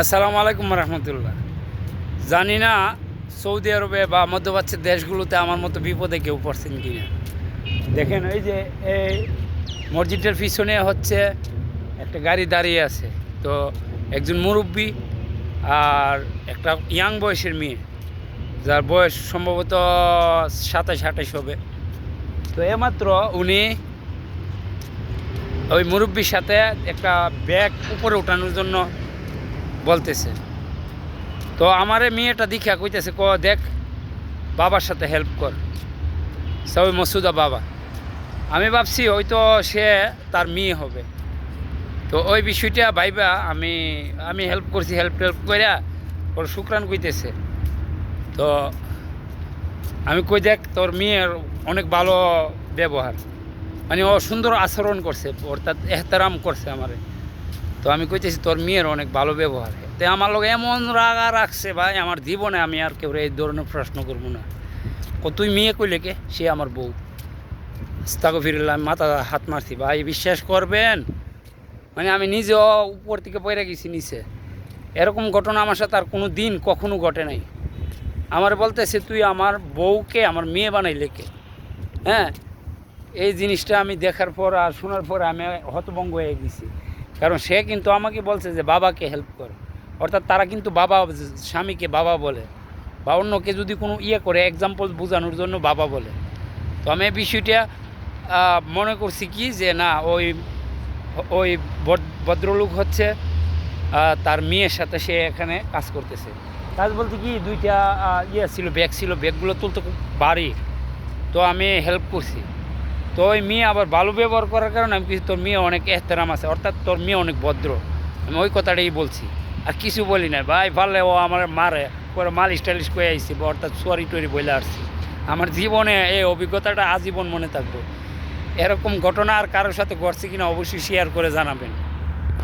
আসসালামু আলাইকুম রহমতুল্লাহ। জানি না সৌদি আরবে বা মধ্যপ্রাচ্যের দেশগুলোতে আমার মতো বিপদে কেউ পড়ছেন কিনা। দেখেন ওই যে এই মসজিদের পিছনে হচ্ছে একটা গাড়ি দাঁড়িয়ে আছে। তো একজন মুরব্বী আর একটা ইয়াং বয়সের মেয়ে, যার বয়স সম্ভবত সাতাশ, আঠাশ হবে। তো এমাত্র উনি ওই মুরব্বীর সাথে একটা ব্যাগ উপরে ওঠানোর জন্য বলতেছে। তো আমারে মেয়েটা দীক্ষা কইতেছে, ক, দেখ, বাবার সাথে হেল্প কর। সবই মসুদা বাবা। আমি ভাবছি হয়তো সে তার মেয়ে হবে। তো ওই বিষয়টা ভাইবা আমি আমি হেল্প করছি হেল্প টেল্প কইরা ওর শুক্রান কইতেছে। তো আমি কই, দেখ, তোর মেয়ের অনেক ভালো ব্যবহার। মানে ও সুন্দর আচরণ করছে অর্থাৎ এহতারাম করছে আমারে। তো আমি কইতেছি, তোর মেয়ের অনেক ভালো ব্যবহার। তো আমার লোক এমন রাগা রাখছে ভাই, আমার জীবনে আমি আর কেউ এই ধরনের প্রশ্ন করব না। তুই মেয়ে কইলে কে? সে আমার বউ। তাকে ফিরলাম মাথা হাত মারছি। ভাই, বিশ্বাস করবেন? মানে আমি নিজেও উপর থেকে পড়ে গেছি নিচে। এরকম ঘটনা আমার সাথে আর কোনো দিন কখনো ঘটে নাই। আমার বলতেছে, তুই আমার বউকে, আমার মেয়ে বানাইলে কে? হ্যাঁ? এই জিনিসটা আমি দেখার পর আর শোনার পর আমি হতভঙ্গ হয়ে গেছি। কারণ সে কিন্তু আমাকে বলছে যে, বাবাকে হেল্প কর। অর্থাৎ তারা কিন্তু বাবা, স্বামীকে বাবা বলে বা অন্যকে যদি কোনো ইয়ে করে এক্সাম্পল বোঝানোর জন্য বাবা বলে। তো আমি বিষয়টা মনে করছি কি যে না, ওই ওই ভদ্রলোক হচ্ছে তার মেয়ের সাথে সে এখানে কাজ করতেছে। কাজ বলতে কি, দুইটা ইয়ে ছিল ব্যাগ ছিল ব্যাগগুলো তুলতে খুব ভারী তো আমি হেল্প করছি। তো ওই মেয়ে আবার ভালো ব্যবহার করার কারণে আমি কিছু, তোর মেয়ে অনেক এহতেরাম আছে, অর্থাৎ তোর মেয়ে অনেক ভদ্র। আমি ওই কথাটাই বলছি। আর কিছু বলি না, ভাই, পারলে ও আমার মারে পরে মালিশ টালিশ করে আইসি অর্থাৎ সরি টরি বলে আসছি আমার জীবনে এই অভিজ্ঞতাটা আজীবন মনে থাকবে। এরকম ঘটনা আর কারোর সাথে ঘটছে কিনা অবশ্যই শেয়ার করে জানাবেন।